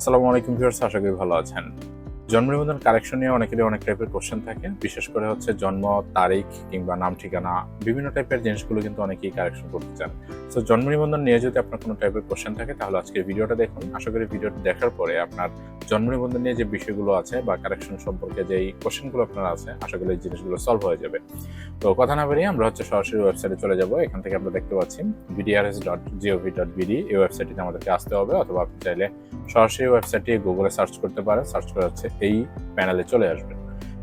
আসসালামু আলাইকুম ভিউয়ার্স, আশা করি ভালো আছেন। জন্ম নিবন্ধন কারেকশন নিয়ে অনেকেরই অনেক টাইপের কোশ্চেন থাকে, বিশেষ করে হচ্ছে জন্ম, তারিখ কিংবা নাম, ঠিকানা, বিভিন্ন টাইপের জিনিসগুলো কিন্তু অনেকেই কারেকশন করতে চান। সো জন্ম নিবন্ধন নিয়ে যদি আপনার কোনো টাইপের কোশ্চেন থাকে, তাহলে আজকের ভিডিওটা দেখুন। আশা করি ভিডিওটা দেখার পরে আপনার জন্ম নিবন্ধন নিয়ে যে বিষয়গুলো আছে বা কারেকশন সম্পর্কে যে কোশ্চেনগুলো আপনার আছে, আশা করি এই জিনিসগুলো সলভ হয়ে যাবে। তো কথা না বেরিয়ে আমরা হচ্ছে সরাসরি ওয়েবসাইটে চলে যাব। এখান থেকে আমরা দেখতে পাচ্ছি BDRS dot GOV dot BD এই ওয়েবসাইটটিতে আমাদেরকে আসতে হবে, অথবা আপনি চাইলে সরাসরি ওয়েবসাইটে গুগলে সার্চ করতে পারেন সার্চ করে হচ্ছে এই প্যানেলে চলে আসবেন।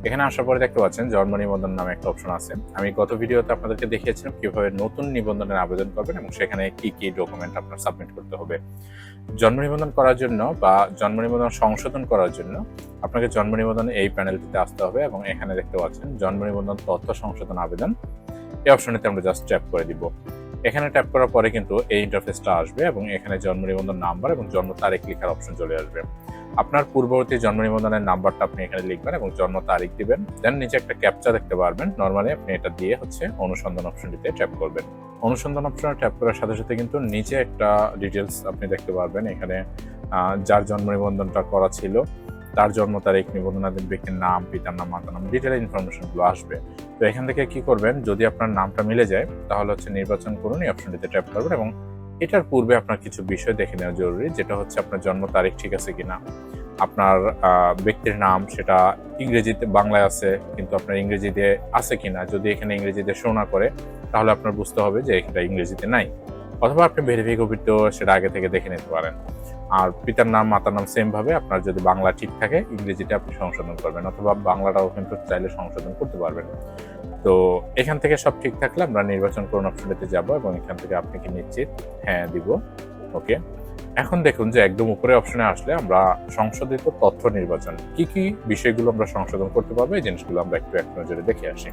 এখানে আসার পরে দেখতে পাচ্ছেন জন্ম নিবন্ধন নামে একটা অপশন আছে। আমি গত ভিডিওতে আপনাদেরকে দেখিয়েছিলাম কীভাবে নতুন নিবন্ধনের আবেদন করবেন এবং সেখানে কি কি ডকুমেন্ট আপনার সাবমিট করতে হবে। জন্ম নিবন্ধন করার জন্য বা জন্ম নিবন্ধন সংশোধন করার জন্য আপনাকে জন্ম নিবন্ধন এই প্যানেলটিতে আসতে হবে এবং এখানে দেখতে পাচ্ছেন জন্ম নিবন্ধন তথ্য সংশোধন আবেদন। এই অপশনটিতে আমরা জাস্ট ট্যাপ করে দিব। এখানে ট্যাপ করার পরে কিন্তু এই ইন্টারফেসটা আসবে এবং এখানে জন্ম নিবন্ধন নাম্বার এবং জন্ম তারিখ লেখার অপশন চলে আসবে। আপনার পূর্ববর্তী জন্ম নিবন্ধনের নাম্বারটা আপনি এখানে লিখবেন এবং জন্ম তারিখ দিবেন। দেন নিচে একটা ক্যাপচা দেখতে পারবেন। নর্মালি আপনি এটা দিয়ে হচ্ছে অনুসন্ধান অপশনটিতে ট্যাপ করবেন। অনুসন্ধান অপশনে ট্যাপ করার সাথে সাথে কিন্তু নিচে একটা ডিটেলস আপনি দেখতে পারবেন। এখানে যার জন্ম নিবন্ধনটা করা ছিল তার জন্ম, তারিখ নিবন্ধনাধীন ব্যক্তির নাম, পিতার নাম, মাতার নাম ডিটেল ইনফরমেশনগুলো আসবে। তো এখান থেকে কি করবেন, যদি আপনার নামটা মিলে যায়, তাহলে হচ্ছে নির্বাচন করুন, এই অপশনটিতে ট্যাপ করবেন এবং এটার পূর্বে আপনার কিছু বিষয় দেখে নেওয়া জরুরি, যেটা হচ্ছে আপনার জন্ম, তারিখ ঠিক আছে কিনা। আপনার ব্যক্তির নাম, সেটা ইংরেজিতে, বাংলায় আছে, কিন্তু আপনার ইংরেজিতে আছে কিনা। যদি এখানে ইংরেজিতে শো না করে, তাহলে আপনার বুঝতে হবে যে এটা ইংরেজিতে নাই। অথবা আপনি ভেরিফাই কপিতেও সেটা আগে থেকে দেখে নিতে পারেন। আর পিতার নাম, মাতার নাম সেম ভাবে আপনার যদি বাংলা ঠিক থাকে, ইংরেজিটা আপনি সংশোধন করবেন অথবা বাংলাটাও কিন্তু চাইলে সংশোধন করতে পারবেন। তো এখান থেকে সব ঠিক থাকলে আমরা নির্বাচন করুন অপশনটিতে যাব এবং এখান থেকে আপনি কি নিশ্চিত? হ্যাঁ দিব। ওকে এখন দেখুন যে একদম উপরে অপশনে আসলে আমরা সংশোধিত তথ্য নির্বাচন, কি কি বিষয়গুলো আমরা সংশোধন করতে পারব, এই জিনিসগুলো আমরা একটু এক নজরে দেখে আসি।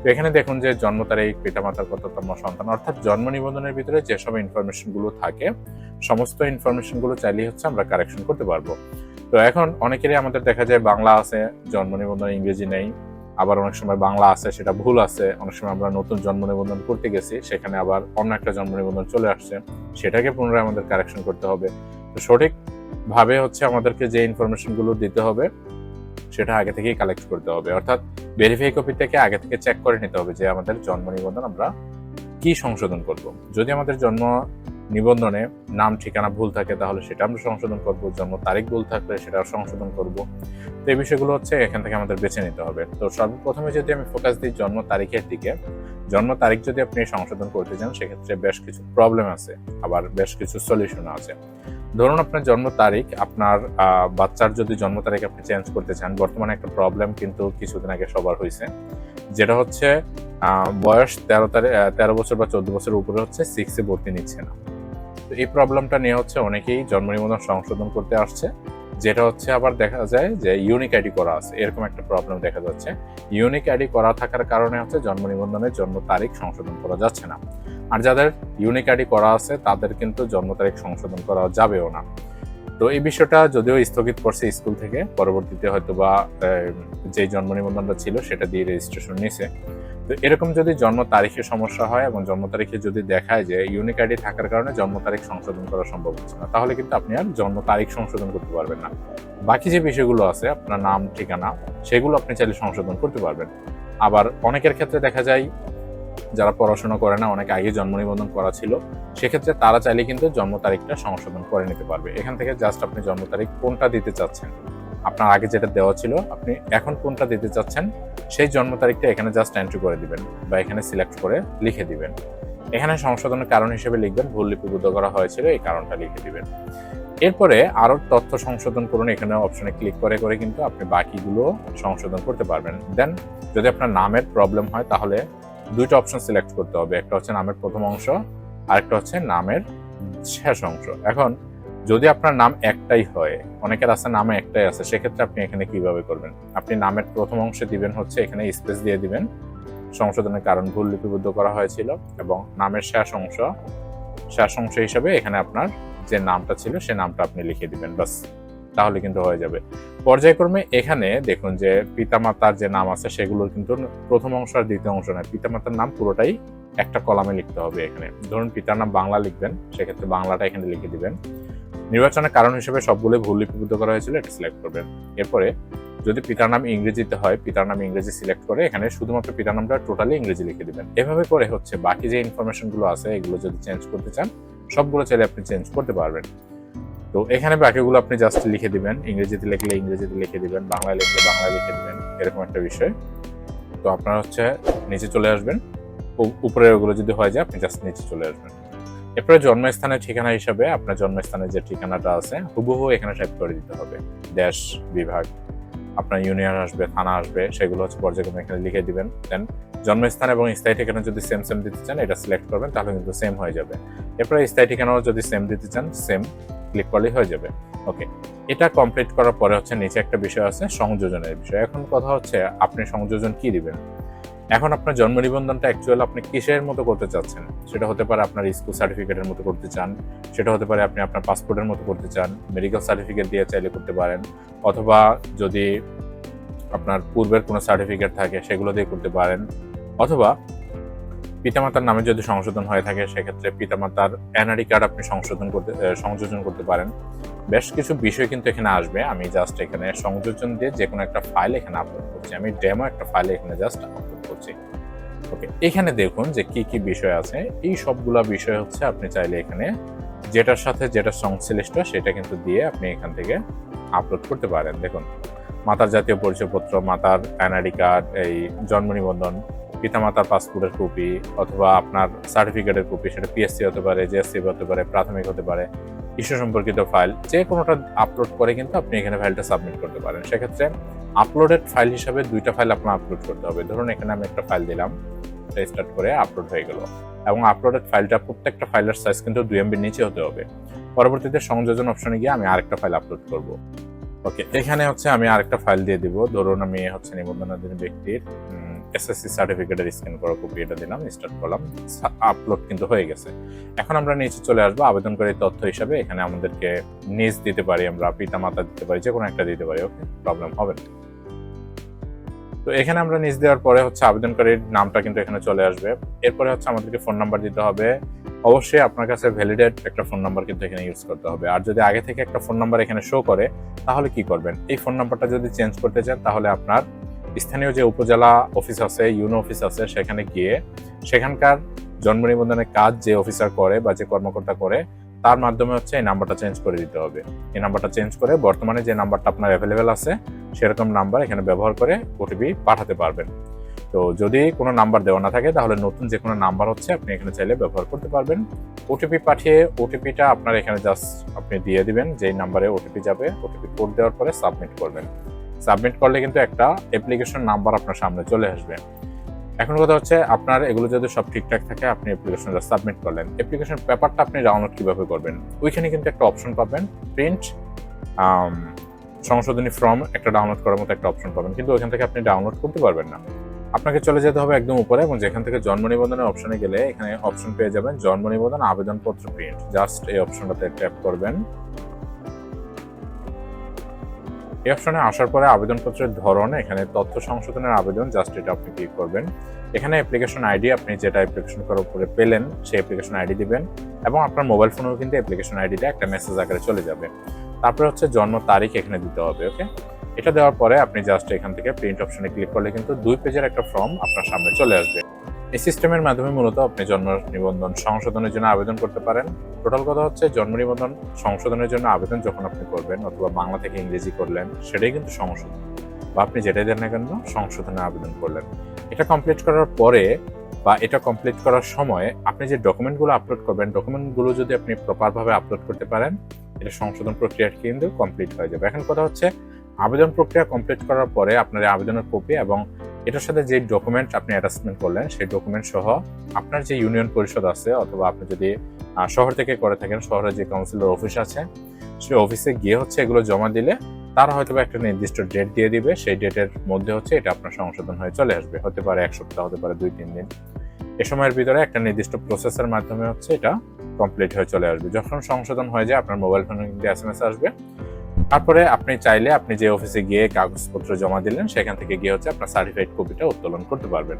তো এখানে দেখুন যে জন্ম তারিখ, পিতামাতার কততম সন্তান, অর্থাৎ জন্ম নিবন্ধনের ভিতরে যেসব ইনফরমেশনগুলো থাকে, সমস্ত ইনফরমেশনগুলো চাইলেই হচ্ছে আমরা কারেকশন করতে পারব। তো এখন অনেকেরই আমাদের দেখা যায় বাংলা আছে, জন্ম নিবন্ধন ইংরেজি নেই আবার অনেক সময় বাংলা আছে, সেটা ভুল আছে। অনেক সময় আমরা নতুন জন্ম নিবন্ধন করতে গেছি, সেখানে আবার অন্য একটা জন্ম নিবন্ধন চলে আসছে। সেটাকে পুনরায় আমাদের কারেকশন করতে হবে। তো সঠিক ভাবে হচ্ছে আমাদেরকে যে ইনফরমেশনগুলো দিতে হবে, সেটা আগে থেকেই কালেক্ট করতে হবে। অর্থাৎ ভেরিফাই কপি থেকে আগে থেকে চেক করে নিতে হবে যে আমাদের জন্ম নিবন্ধন আমরা কি সংশোধন করব। যদি আমাদের জন্ম নিবন্ধনে নাম, ঠিকানা ভুল থাকে, তাহলে সেটা আমরা সংশোধন করব। জন্ম তারিখ ভুল থাকলে সেটা সংশোধন করব। তো এই বিষয়গুলো হচ্ছে এখান থেকে আমাদের বেছে নিতে হবে। তো সর্বপ্রথমে যদি আমি ফোকাস দিই জন্ম তারিখের দিকে, জন্ম তারিখ যদি আপনি সংশোধন করতে চান, সেক্ষেত্রে বেশ কিছু প্রবলেম আছে, আবার বেশ কিছু সলিউশন আছে। ধরুন আপনার জন্ম তারিখ, আপনার বাচ্চার যদি জন্ম তারিখ আপনি চেঞ্জ করতে চান, বর্তমানে একটা প্রবলেম কিন্তু কিছুদিন আগে সবার হয়েছে যেটা হচ্ছে বয়স তেরো তারিখ তেরো বছর বা চোদ্দ বছরের উপরে হচ্ছে সিক্সে ভর্তি নিচ্ছে না। তো এই প্রবলেমটা নিয়ে হচ্ছে অনেকেই জন্ম নিবন্ধন সংশোধন করতে আসছে। যেটা হচ্ছে আবার দেখা যায় যে ইউনিক আইডি করা আছে। এরকম একটা প্রবলেম দেখা যাচ্ছে। ইউনিক আইডি করা থাকার কারণে হচ্ছে জন্ম নিবন্ধনের জন্ম তারিখ সংশোধন করা যাচ্ছে না। আর যাদের ইউনিক আইডি করা আছে, তাদের কিন্তু জন্ম তারিখ সংশোধন করা যাবেও না। তো এই বিষয়টা যদিও স্থগিত করছে স্কুল থেকে, পরবর্তীতে হয়তো বা যে জন্ম নিবন্ধনটা ছিল সেটা দিয়ে রেজিস্ট্রেশন নিছে তো এরকম যদি জন্ম তারিখে সমস্যা হয় এবং জন্ম তারিখে যদি দেখায় যে ইউনিক আইডি থাকার কারণে জন্ম তারিখ সংশোধন করা সম্ভব হচ্ছে না, তাহলে কিন্তু আপনি আর জন্ম তারিখ সংশোধন করতে পারবেন না। বাকি যে বিষয়গুলো আছে, আপনার নাম, ঠিকানা, সেগুলো আপনি চাইলে সংশোধন করতে পারবেন। আবার অনেকের ক্ষেত্রে দেখা যায় যারা পড়াশোনা করে না, অনেক আগে জন্ম নিবন্ধন করা ছিল, সেক্ষেত্রে তারা চাইলে কিন্তু জন্ম তারিখটা সংশোধন করে নিতে পারবে। এখান থেকে জাস্ট আপনি জন্ম তারিখ কোনটা দিতে চাচ্ছেন? আপনার আগে যেটা দেওয়া ছিল, আপনি এখন কোনটা দিতে চাচ্ছেন, সেই জন্ম তারিখটা এখানে জাস্ট এন্ট্রি করে দিবেন বা এখানে সিলেক্ট করে লিখে দিবেন। এখানে সংশোধনের কারণ হিসেবে লিখবেন, ভুল লিপিবদ্ধ করা হয়েছিল, এই কারণটা লিখে দিবেন। এরপরে আরও তথ্য সংশোধন করুন, এখানে অপশনে ক্লিক করে করে কিন্তু আপনি বাকিগুলো সংশোধন করতে পারবেন। দেন যদি আপনার নামের প্রবলেম হয়, তাহলে দুইটা অপশন সিলেক্ট করতে হবে। একটা হচ্ছে নামের প্রথম অংশ, আরেকটা হচ্ছে নামের শেষ অংশ। এখন, যদি আপনার নাম একটাই হয়, অনেকের আছে নামে একটাই আছে, সেক্ষেত্রে আপনি এখানে কীভাবে করবেন? আপনি নামের প্রথম অংশে দিবেন হচ্ছে, এখানে স্পেস দিয়ে দিবেন। সংশোধনের কারণ ভুল লিপিবদ্ধ করা হয়েছিল এবং নামের শেষ অংশ শেষ অংশ হিসাবে এখানে আপনার যে নামটা ছিল, সে নামটা আপনি লিখে দিবেন বাস তাহলে কিন্তু হয়ে যাবে। পর্যায়ক্রমে এখানে দেখুন যে পিতামাতার যে নাম আছে, সেগুলোর কিন্তু প্রথম অংশ আর দ্বিতীয় অংশ নয়। পিতামাতার নাম পুরোটাই একটা কলামে লিখতে হবে এখানে। ধরুন পিতার নাম বাংলা লিখবেন, সেক্ষেত্রে বাংলাটা এখানে লিখে দিবেন। নির্বাচনের কারণ হিসেবে সবগুলো ভুল লিপিবদ্ধ করা হয়েছিল, এটা সিলেক্ট করবেন। এরপরে যদি পিতার নাম ইংরেজিতে হয়, পিতার নাম ইংরেজি সিলেক্ট করে এখানে শুধুমাত্র পিতার নামটা টোটালি ইংরেজি লিখে দিবেন। এভাবে করে হচ্ছে বাকি যে ইনফরমেশনগুলো আছে, এগুলো যদি চেঞ্জ করতে চান, সবগুলো চাইলে আপনি চেঞ্জ করতে পারবেন। তো এখানে বাকিগুলো আপনি জাস্ট লিখে দিবেন। ইংরেজিতে লিখলে ইংরেজিতে লিখে দিবেন, বাংলায় লিখলে বাংলায় লিখে দিবেন, এরকম একটা বিষয়। তো আপনার হচ্ছে নিচে চলে আসবেন। উপরের ওগুলো যদি হয়ে যায়, আপনি জাস্ট নিচে চলে আসবেন। এরপরে জন্মস্থানের ঠিকানা হিসাবে আপনার জন্মস্থানের যে ঠিকানাটা আছে, হুবহু এখানে টাইপ করে দিতে হবে। দেশ, বিভাগ, আপনার ইউনিয়ন আসবে, থানা আসবে, সেগুলো হচ্ছে পর্যায়ক্রমে এখানে লিখে দিবেন। দেন জন্মস্থান এবং স্থায়ী ঠিকানা যদি সেম সেম দিতে চান, এটা সিলেক্ট করবেন, তাহলে কিন্তু সেম হয়ে যাবে। এরপরে স্থায়ী ঠিকানাও যদি সেম দিতে চান সেম ক্লিক করলেই হয়ে যাবে। ওকে এটা কমপ্লিট করার পরে হচ্ছে নিচে একটা বিষয় আছে, সংযোজনের বিষয়। এখন কথা হচ্ছে, আপনি সংযোজন কি দিবেন? এখন আপনার জন্ম নিবন্ধনটা অ্যাকচুয়াল আপনি কিসের মতো করতে চাচ্ছেন? সেটা হতে পারে আপনার স্কুল সার্টিফিকেটের মতো করতে চান, সেটা হতে পারে আপনি আপনার পাসপোর্টের মতো করতে চান মেডিকেল সার্টিফিকেট দিয়ে চাইলে করতে পারেন, অথবা যদি আপনার পূর্বের কোনো সার্টিফিকেট থাকে, সেগুলো দিয়ে করতে পারেন, অথবা পিতামাতার নামে যদি সংশোধন হয়ে থাকে, সেক্ষেত্রে পিতামাতার এনআরই কার্ড আপনি সংশোধন করতে সংযোজন করতে পারেন। বেশ কিছু বিষয় কিন্তু এখানে আসবে। আমি জাস্ট এখানে সংযোজন দিয়ে যে কোনো একটা ফাইল এখানে আপলোড করছি। আমি ডেমো একটা ফাইল এখানে জাস্ট আপলোড করছি। ওকে এখানে দেখুন যে কি কি বিষয় আছে। এই সবগুলা বিষয় হচ্ছে আপনি চাইলে এখানে যেটার সাথে যেটা সংশ্লিষ্ট সেটা কিন্তু দিয়ে আপনি এখান থেকে আপলোড করতে পারেন। দেখুন, মাতার জাতীয় পরিচয়পত্র, মাতার এনআইডি কার্ড, এই জন্ম নিবন্ধন পিতামাতার পাসপোর্টের কপি অথবা আপনার সার্টিফিকেটের কপি সেটা পিএসসি হতে পারে জিএসসি হতে পারে, প্রাথমিক হতে পারে, ইস্যু সম্পর্কিত ফাইল যে কোনোটা আপলোড করে কিন্তু আপনি এখানে ফাইলটা সাবমিট করতে পারেন। সেক্ষেত্রে আপলোডেড ফাইল হিসাবে দুইটা ফাইল আপনার আপলোড করতে হবে। ধরুন, এখানে আমি একটা ফাইল দিলাম স্টার্ট করে আপলোড হয়ে গেল। এবং আপলোডেড ফাইলটা প্রত্যেকটা ফাইলের সাইজ কিন্তু দুই এমবির নিচে হতে হবে। পরবর্তীতে সংযোজন অপশনে গিয়ে আমি আরেকটা ফাইল আপলোড করব। ওকে এখানে হচ্ছে আমি আরেকটা ফাইল দিয়ে দিব। ধরুন, আমি হচ্ছে নিবন্ধনাধীন ব্যক্তির এসএসসি সার্টিফিকেটের স্ক্যান করা কপি এটা দিলাম স্টার্ট করলাম আপলোড কিন্তু হয়ে গেছে। এখন আমরা নিচে চলে আসব আবেদনকারী তথ্য হিসাবে, এখানে আমাদেরকে নিজ দিতে পারি, আমরা পিতা মাতা দিতে পারি যে কোনো একটা দিতে পারি, ওকে? প্রবলেম হবে না। তো এখানে আমরা নিজ দেওয়ার পরে হচ্ছে আবেদনকারীর নামটা কিন্তু এখানে চলে আসবে। এরপরে হচ্ছে আমাদেরকে ফোন নাম্বার দিতে হবে। অবশ্যই আপনার কাছে ভ্যালিডেট একটা ফোন নাম্বার কিন্তু এখানে ইউজ করতে হবে। আর যদি আগে থেকে একটা ফোন নাম্বার এখানে শো করে, তাহলে কি করবেন? এই ফোন নাম্বারটা যদি চেঞ্জ করতে চান, তাহলে আপনার স্থানীয় যে উপজেলা অফিস আছে, ইউনো অফিস আছে, সেখানে গিয়ে সেখানকার জন্ম নিবন্ধনের কাজ যে অফিসার করে বা যে কর্মকর্তা করে, তার মাধ্যমে হচ্ছে এই নাম্বারটা চেঞ্জ করে দিতে হবে। এই নাম্বারটা চেঞ্জ করে বর্তমানে যে নাম্বারটা আপনার অ্যাভেলেবেল আছে, সেরকম নাম্বার এখানে ব্যবহার করে ওটিপি পাঠাতে পারবেন। তো যদি কোনো নাম্বার দেওয়া না থাকে, তাহলে নতুন যে কোনো নাম্বার হচ্ছে, আপনি এখানে চাইলে ব্যবহার করতে পারবেন। ওটিপি পাঠিয়ে ওটিপিটা আপনার এখানে জাস্ট আপনি দিয়ে দিবেন, যেই নাম্বারে ওটিপি যাবে ওটিপি কোড দেওয়ার পরে সাবমিট করবেন। সাবমিট করলে কিন্তু একটা অ্যাপ্লিকেশন নাম্বার আপনার সামনে চলে আসবে। এখন কথা হচ্ছে আপনার এগুলো যদি সব ঠিকঠাক থাকে, আপনি অ্যাপ্লিকেশনটা সাবমিট করলেন। অ্যাপ্লিকেশন পেপারটা আপনি ডাউনলোড কীভাবে করবেন? ওইখানে কিন্তু একটা অপশন পাবেন প্রিন্ট সংশোধনী ফর্ম একটা ডাউনলোড করার মতো একটা অপশন পাবেন। কিন্তু ওইখান থেকে আপনি ডাউনলোড করতে পারবেন না। আপনাকে চলে যেতে হবে একদম উপরে এবং যেখান থেকে জন্ম নিবন্ধনের অপশনে গেলে এখানে অপশন পেয়ে যাবেন, জন্ম নিবন্ধন, আবেদনপত্র প্রিন্ট জাস্ট এই অপশনটাতে ট্যাপ করবেন। এই অপশনে আসার পরে আবেদনপত্রের ধরন, এখানে তথ্য সংশোধনের আবেদন জাস্ট এটা আপনি ক্লিক করবেন। এখানে অ্যাপ্লিকেশন আইডি আপনি যেটা অ্যাপ্লিকেশন করার উপরে পেলেন, সেই অ্যাপ্লিকেশন আইডি দিবেন এবং আপনার মোবাইল ফোনেও কিন্তু অ্যাপ্লিকেশন আইডিটা একটা মেসেজ আকারে চলে যাবে। তারপরে হচ্ছে জন্ম তারিখ এখানে দিতে হবে ওকে এটা দেওয়ার পরে আপনি জাস্ট এখান থেকে প্রিন্ট অপশনে ক্লিক করলে কিন্তু দুই পেজের একটা ফর্ম আপনার সামনে চলে আসবে। এই সিস্টেমের মাধ্যমে মূলত আপনি জন্ম নিবন্ধন সংশোধনের জন্য আবেদন করতে পারেন। টোটাল কথা হচ্ছে জন্ম নিবন্ধন সংশোধনের জন্য আবেদন যখন আপনি করবেন অথবা বাংলা থেকে ইংরেজি করলেন, সেটাই কিন্তু সংশোধন। বা আপনি যেটাই দেন না কেন সংশোধনের আবেদন করলেন। এটা কমপ্লিট করার পরে বা এটা কমপ্লিট করার সময় আপনি যে ডকুমেন্টগুলো আপলোড করবেন ডকুমেন্টগুলো যদি আপনি প্রপারভাবে আপলোড করতে পারেন, এটা সংশোধন প্রক্রিয়া কিন্তু কমপ্লিট হয়ে যাবে। এখন কথা হচ্ছে আবেদন প্রক্রিয়া কমপ্লিট করার পরে আপনার আবেদনের কপি এবং এটার সাথে যে ডকুমেন্ট আপনি অ্যাটাচমেন্ট করলেন, সেই ডকুমেন্ট সহ আপনার যে ইউনিয়ন পরিষদ আছে অথবা আপনি যদি শহর থেকে করে থাকেন শহরে যে কাউন্সিলর অফিস আছে সেই অফিসে গিয়ে হচ্ছে এগুলো জমা দিলে তারা হয়তো একটা নির্দিষ্ট ডেট দিয়ে দিবে, সেই ডেটের মধ্যে হচ্ছে এটা আপনার সংশোধন হয়ে চলে আসবে। হতে পারে এক সপ্তাহ, হতে পারে দুই, তিন দিন। এ সময়ের ভিতরে একটা নির্দিষ্ট প্রসেসের মাধ্যমে হচ্ছে এটা কমপ্লিট হয়ে চলে আসবে। যখন সংশোধন হয়ে যায়, আপনার মোবাইল ফোনে কিন্তু এস এম এস আসবে। তারপরে আপনি চাইলে আপনি যে অফিসে গিয়ে কাগজপত্র জমা দিলেন, সেখান থেকে গিয়ে হচ্ছে আপনার সার্টিফাইড কপিটা উত্তোলন করতে পারবেন।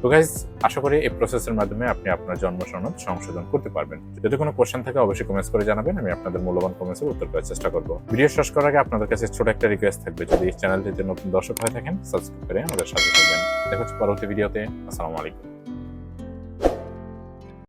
তো গাইজ আশা করি এই প্রসেসের মাধ্যমে আপনি আপনার জন্ম সনদ সংশোধন করতে পারবেন। যদি কোনো কোশ্চেন থাকে, অবশ্যই কমেন্টস করে জানাবেন, আমি আপনাদের মূল্যবান কমেন্টসের উত্তর করার চেষ্টা করব। ভিডিও শেষ করার আগে আপনাদের কাছে ছোট একটা রিকোয়েস্ট থাকবে, যদি এই চ্যানেলটিতে নতুন দর্শক হয়ে থাকেন সাবস্ক্রাইব করে আমাদের সাথে থাকবেন। দেখা হচ্ছে পরবর্তী ভিডিওতে আসসালামু আলাইকুম।